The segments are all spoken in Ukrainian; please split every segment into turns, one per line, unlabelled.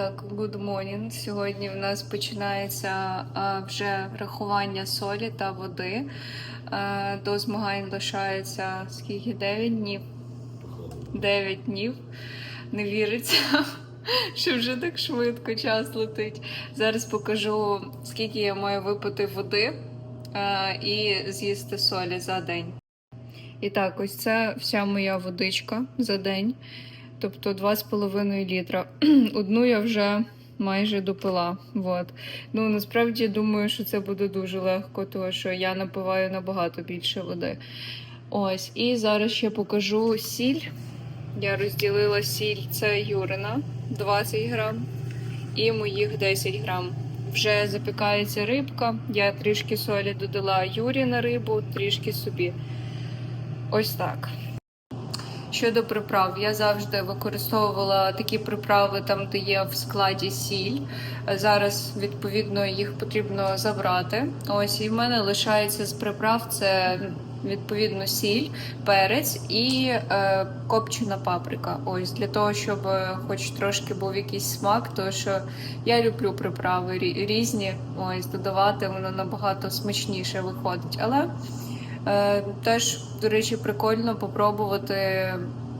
Так, good morning. Сьогодні в нас починається вже рахування солі та води. До змагань лишається скільки? 9 днів. 9 днів. Не віриться, що вже так швидко час летить. Зараз покажу, скільки я маю випити води і з'їсти солі за день. І так, ось це вся моя водичка за день. Тобто 2,5 літра. Одну я вже майже допила. Вот. Ну насправді думаю, що це буде дуже легко, тому що я напиваю набагато більше води. Ось, і зараз ще покажу сіль. Я розділила сіль, це Юрина 20 грам і моїх 10 грам. Вже запікається рибка. Я трішки солі додала Юрі на рибу, трішки собі. Ось так. Щодо приправ, я завжди використовувала такі приправи там, де є в складі сіль. Зараз, відповідно, їх потрібно забрати. Ось і в мене лишається з приправ це відповідно сіль, перець і е, копчена паприка. Ось для того, щоб е, хоч трошки був якийсь смак, тому що я люблю приправи різні. Ось додавати воно набагато смачніше виходить. Але теж, до речі, прикольно попробувати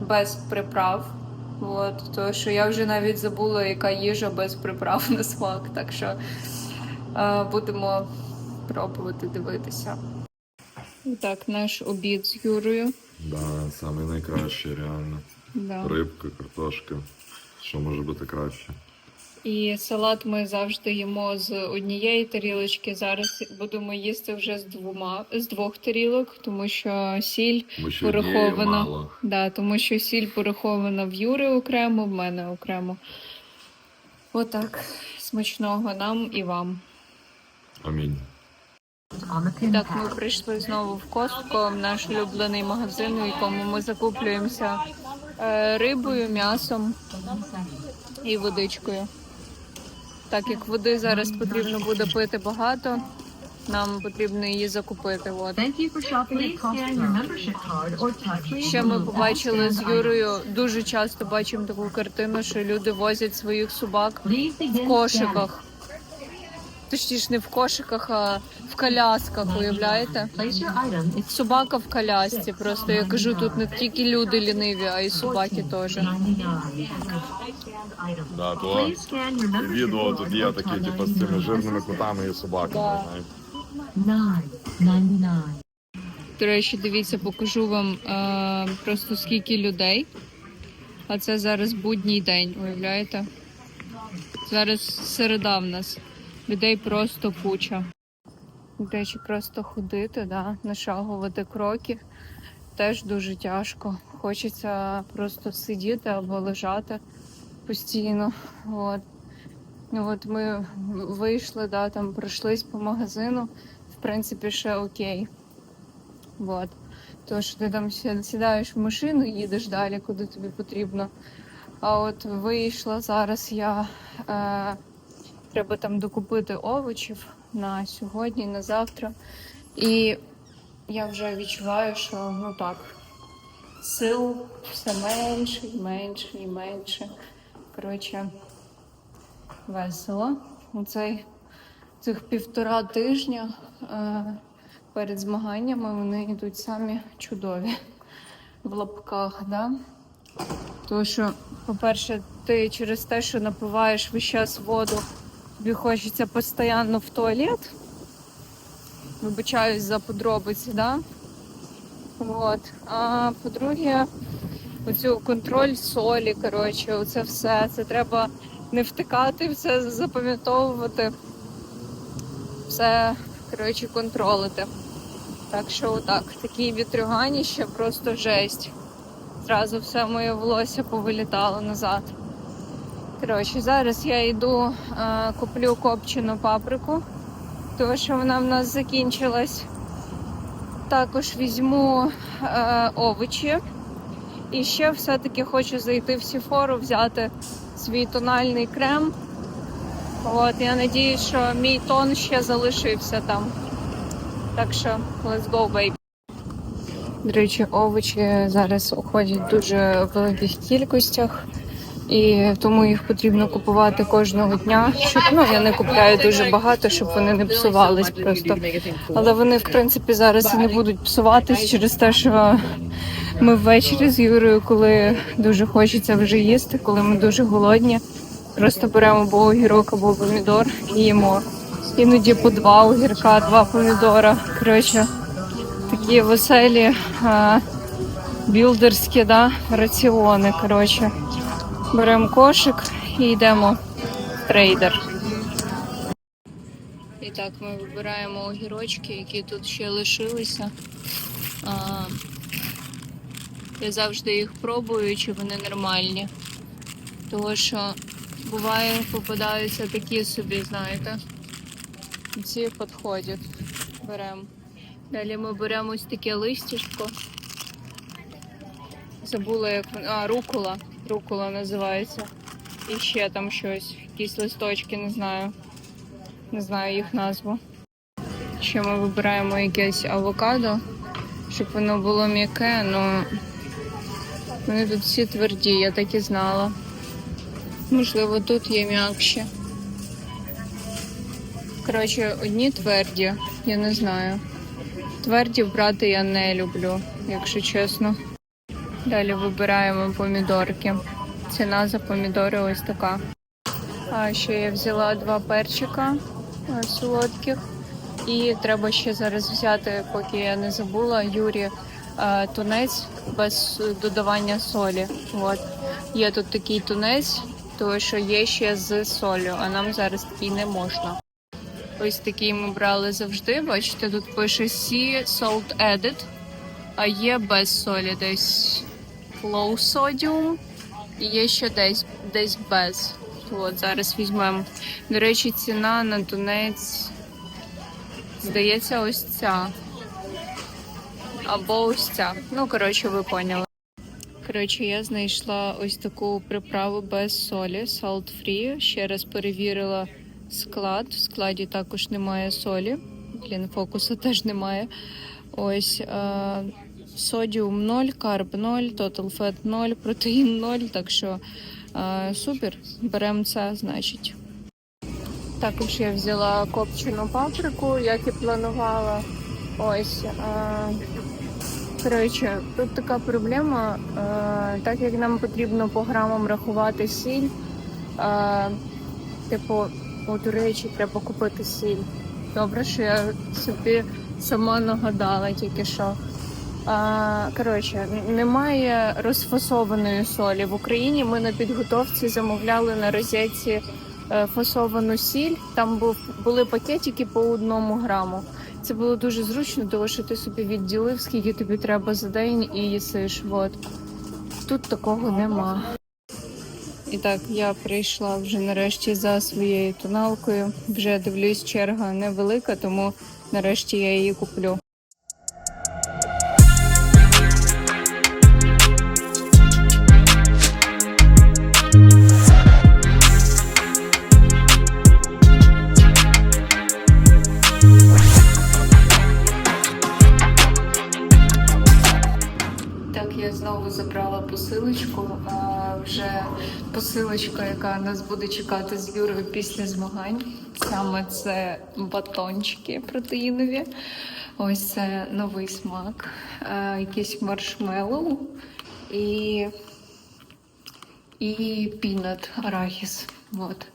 без приправ. От, тому що я вже навіть забула, яка їжа без приправ на смак. Так що е, будемо пробувати дивитися. Так, наш обід з Юрою.
Да, саме найкраще, реально.
Да.
Рибка, картошка. Що може бути краще?
І салат ми завжди їмо з однієї тарілочки. Зараз будемо їсти вже з двома з двох тарілок, тому що сіль
Тому що мало.
Да, тому що сіль порахована в Юри окремо, в мене окремо. Отак. Смачного нам і вам.
Амінь.
Так, ми прийшли знову в Костко, в наш улюблений магазин, у якому ми закуплюємося е, рибою, м'ясом і водичкою. Так як води зараз потрібно буде пити багато, нам потрібно її закупити. От. Ще ми побачили з Юрою дуже часто бачимо таку картину, що люди возять своїх собак в кошиках. Точніше, не в кошиках, а в колясках, уявляєте? Собака в колясці. Просто я кажу, тут не тільки люди ліниві, а й собаки теж.
99.
Да, то відео тут є такі, типу, з цими жирними котами і собаками.
Да.
знаєш.
9.99.
До речі, дивіться, покажу вам е, просто скільки людей. А це зараз будній день, уявляєте? Зараз середа в нас. Людей просто куча. До речі, просто ходити, да, нашагувати кроки теж дуже тяжко. Хочеться просто сидіти або лежати постійно. От. Ну, от ми вийшли, да, там пройшлись по магазину. В принципі, ще окей. Вот. То, що ти там сідаєш в машину, їдеш далі, куди тобі потрібно. А от вийшла зараз я. Е, треба там докупити овочів на сьогодні, на завтра. І я вже відчуваю, що ну так, сил все менше і менше і менше. Коротше, весело. Оцей цих півтора тижня е, перед змаганнями вони йдуть самі чудові в лапках, да? Тому що, по-перше, ти через те, що напиваєш весь час воду, тобі хочеться постійно в туалет. Вибачаюсь за подробиці, да? От. А по-друге, оцю контроль солі, коротше, оце все. Це треба не втикати, все запам'ятовувати, все, коротше, контролити. Так що отак, такі вітрюганіще, просто жесть. Зразу все моє волосся повилітало назад. Коротше, зараз я йду, е, куплю копчену паприку, тому що вона в нас закінчилась. Також візьму е, овочі. І ще все-таки хочу зайти в Сіфору, взяти свій тональний крем. От, я надіюсь, що мій тон ще залишився там. Так що, let's go, baby. До речі, овочі зараз уходять в дуже великих кількостях. І тому їх потрібно купувати кожного дня. Щоб ну я не купляю дуже багато, щоб вони не псувались просто. Але вони, в принципі, зараз і не будуть псуватись через те, що ми ввечері з Юрою, коли дуже хочеться вже їсти, коли ми дуже голодні, просто беремо або огірок, або помідор і їмо. Іноді по два огірка, два помідора. Коротше, такі веселі а, білдерські да, раціони. Коротше, беремо кошик і йдемо в трейдер. І так, ми вибираємо огірочки, які тут ще лишилися. А, я завжди їх пробую, чи вони нормальні. Тому що буває попадаються такі собі, знаєте. Ці підходять. Беремо. Далі ми беремо ось таке листячко. Забула, як. А, рукола. Рукола називається. І ще там щось. Якісь листочки, не знаю. Не знаю їх назву. Ще ми вибираємо якесь авокадо, щоб воно було м'яке, але вони тут всі тверді, я так і знала. Можливо, тут є м'якші. Коротше, одні тверді, я не знаю. Тверді брати я не люблю, якщо чесно. Далі вибираємо помідорки. Ціна за помідори ось така. А ще я взяла два перчика солодких. І треба ще зараз взяти, поки я не забула, Юрі тунець без додавання солі. От. Є тут такий тунець, тому що є ще з солью, а нам зараз такий не можна. Ось такий ми брали завжди. Бачите, тут пише Sea Salt Added, а є без солі десь low sodium і є ще десь, десь без. От зараз візьмемо. До речі, ціна на тунець, здається, ось ця. Або ось ця. Ну, коротше, ви поняли. Коротше, я знайшла ось таку приправу без солі, salt free. Ще раз перевірила склад. В складі також немає солі. Блін, фокусу теж немає. Ось е, содіум 0, карб 0, total fat 0, протеїн 0. Так що е, супер. Беремо це, значить. Також я взяла копчену паприку, як і планувала. Ось. Е, Коротше, тут така проблема, е, так як нам потрібно по грамам рахувати сіль, е, типу, до речі, треба купити сіль. Добре, що я собі сама нагадала тільки що. А, коротше, немає розфасованої солі. В Україні ми на підготовці замовляли на розетці е, фасовану сіль. Там був, були пакетики по одному граму. Це було дуже зручно, тому що ти собі відділив, скільки тобі треба за день і їсиш. От. Тут такого нема. І так, я прийшла вже нарешті за своєю тоналкою. Вже дивлюсь, черга невелика, тому нарешті я її куплю. Посилочка, яка нас буде чекати з Юрою після змагань. Саме це батончики протеїнові. Ось це новий смак, а, якийсь маршмеллоу і, і пінат арахіс. От.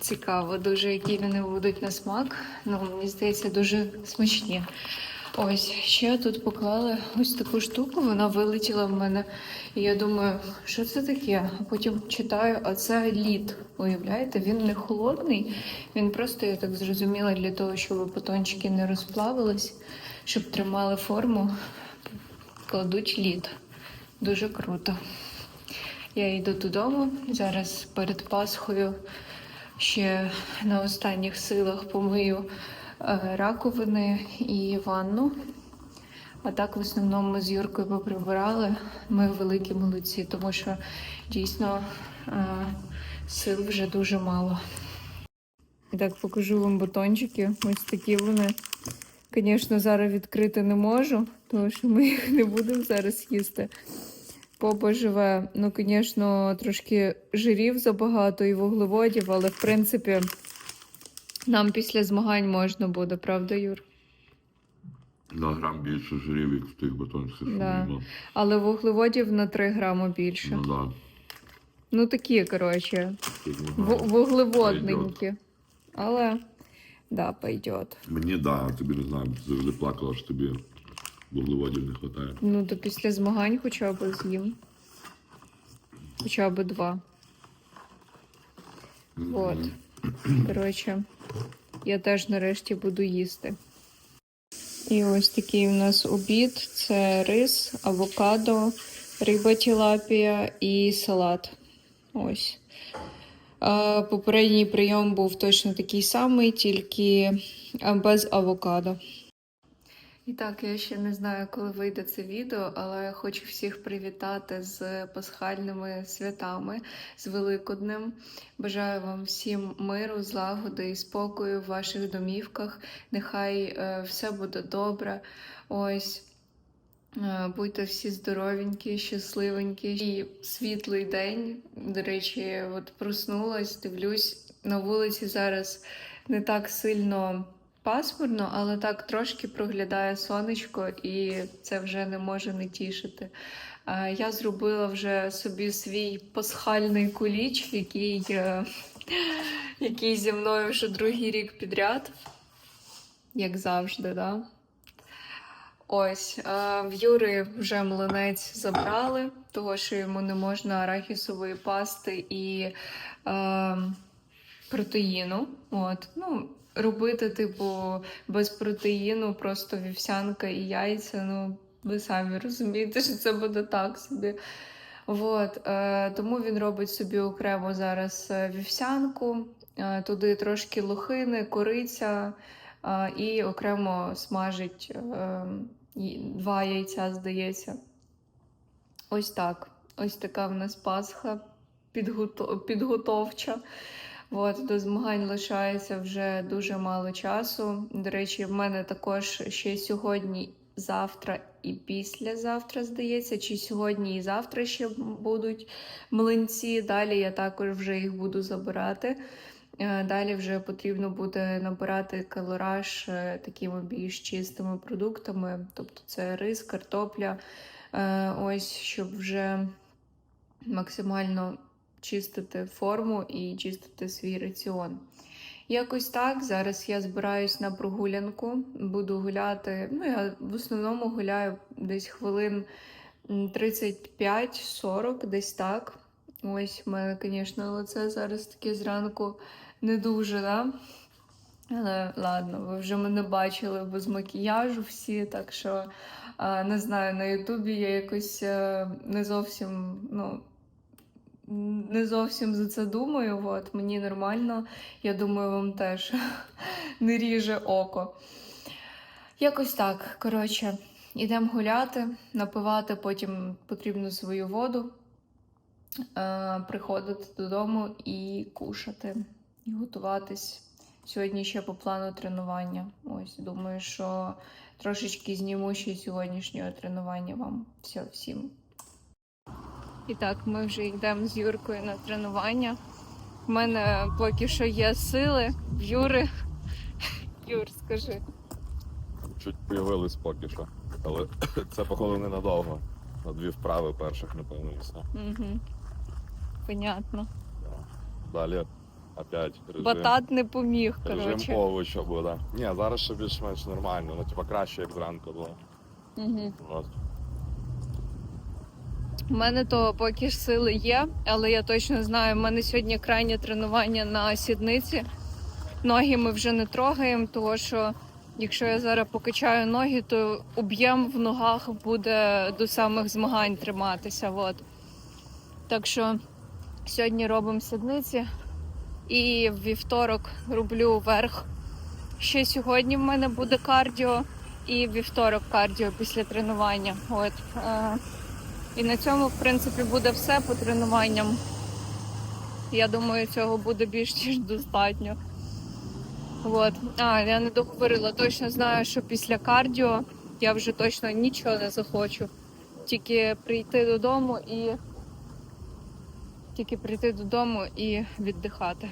Цікаво, дуже які вони будуть на смак. Ну, мені здається, дуже смачні. Ось ще тут поклали ось таку штуку, вона вилетіла в мене. І я думаю, що це таке? А потім читаю, а це лід. Уявляєте, він не холодний, він просто, я так зрозуміла, для того, щоб батончики не розплавились, щоб тримали форму, кладуть лід. Дуже круто. Я йду додому. Зараз перед Пасхою ще на останніх силах помию раковини і ванну. А так, в основному, ми з Юркою поприбирали. Ми великі молодці, тому що дійсно е, сил вже дуже мало. І так, покажу вам батончики. Ось такі вони. Звісно, зараз відкрити не можу, тому що ми їх не будемо зараз їсти. Боба живе. Ну, звісно, трошки жирів забагато і вуглеводів, але в принципі нам після змагань можна буде, правда, Юр?
На грам більше жирів, як в тих батончиках, що
Да.
ми.
Але вуглеводів на 3 грами більше.
Ну да.
Ну, такі, коротше, вуглеводненькі. Але да, пойдет.
Мені да, а тобі не знаю, ти завжди плакала, що тобі вуглеводів не вистачає.
Ну, то після змагань хоча б з'їм. Хоча б два. Вот. Коротше, я теж нарешті буду їсти. І ось такий у нас обід: це рис, авокадо, риба тілапія і салат. Ось. Попередній прийом був точно такий самий, тільки без авокадо. І так, я ще не знаю, коли вийде це відео, але хочу всіх привітати з пасхальними святами, з Великоднем. Бажаю вам всім миру, злагоди і спокою в ваших домівках. Нехай е, все буде добре. Ось. Е, Будьте всі здоровенькі, щасливенькі і світлий день. До речі, от проснулась, дивлюсь, на вулиці зараз не так сильно пасмурно, але так трошки проглядає сонечко, і це вже не може не тішити. Я зробила вже собі свій пасхальний куліч, який, е, який зі мною вже другий рік підряд, як завжди, да? Ось, е, в Юри вже млинець забрали, того що йому не можна арахісової пасти і е, протеїну. От, ну, робити, типу, без протеїну, просто вівсянка і яйця. Ну, ви самі розумієте, що це буде так собі. От, е, тому він робить собі окремо зараз е, вівсянку, е, туди трошки лохини, кориця е, і окремо смажить е, два яйця, здається. Ось так. Ось така в нас Пасха підгото- підготовча. От, до змагань лишається вже дуже мало часу. До речі, в мене також ще сьогодні, завтра і післязавтра, здається, чи сьогодні і завтра ще будуть млинці. Далі я також вже їх буду забирати. Е, Далі вже потрібно буде набирати калораж е, такими більш чистими продуктами, тобто це рис, картопля. Е, Ось щоб вже максимально чистити форму і чистити свій раціон. Якось так. Зараз я збираюсь на прогулянку, буду гуляти. Ну, я в основному гуляю десь хвилин 35-40, десь так. Ось в мене, звісно, лице зараз таке зранку не дуже, да? Але ладно, ви вже мене бачили без макіяжу всі, так що не знаю, на Ютубі я якось е, не зовсім, ну, не зовсім за це думаю. От, мені нормально. Я думаю, вам теж не ріже око. Якось так. Коротше, ідемо гуляти, напивати, потім потрібно свою воду, е, приходити додому і кушати, і готуватись. Сьогодні ще по плану тренування. Ось, думаю, що трошечки зніму ще сьогоднішнього тренування вам. Все, всім. І так, ми вже йдемо з Юркою на тренування. У мене поки що є сили. В Юри. Юр, скажи.
Чуть появились поки що. Але це, походу, ненадовго. На дві вправи перших, напевно, і все.
Угу. Понятно.
Далі опять режим.
Батат не поміг,
Режим
коротше.
овоча буде. Ні, зараз ще більш-менш нормально. Ну, типа краще, як зранку було.
Угу.
От.
У мене то поки ж сили є, але я точно знаю, в мене сьогодні крайнє тренування на сідниці. Ноги ми вже не трогаємо, тому що якщо я зараз покачаю ноги, то об'єм в ногах буде до самих змагань триматися. От. Так що сьогодні робимо сідниці і в вівторок роблю верх. Ще сьогодні в мене буде кардіо і вівторок кардіо після тренування. От. І на цьому, в принципі, буде все по тренуванням. Я думаю, цього буде більш ніж достатньо. От. А, я не договорила, точно знаю, що після кардіо я вже точно нічого не захочу. тільки прийти додому і тільки прийти додому і віддихати.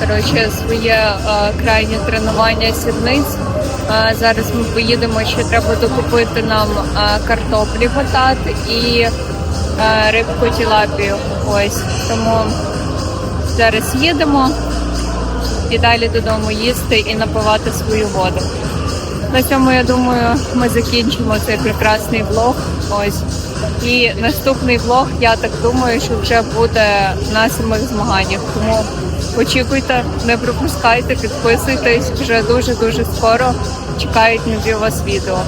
Коротше своє е, крайнє тренування сідниць. Е, зараз ми поїдемо, ще треба докупити нам е, картоплі готат і рибку тілапію. Ось тому зараз їдемо і далі додому їсти і напивати свою воду. На цьому я думаю, ми закінчимо цей прекрасний влог. Ось. І наступний влог, я так думаю, що вже буде на самих змаганнях. Тому очікуйте, не пропускайте, підписуйтесь вже дуже дуже скоро. Чекають нові вас відео.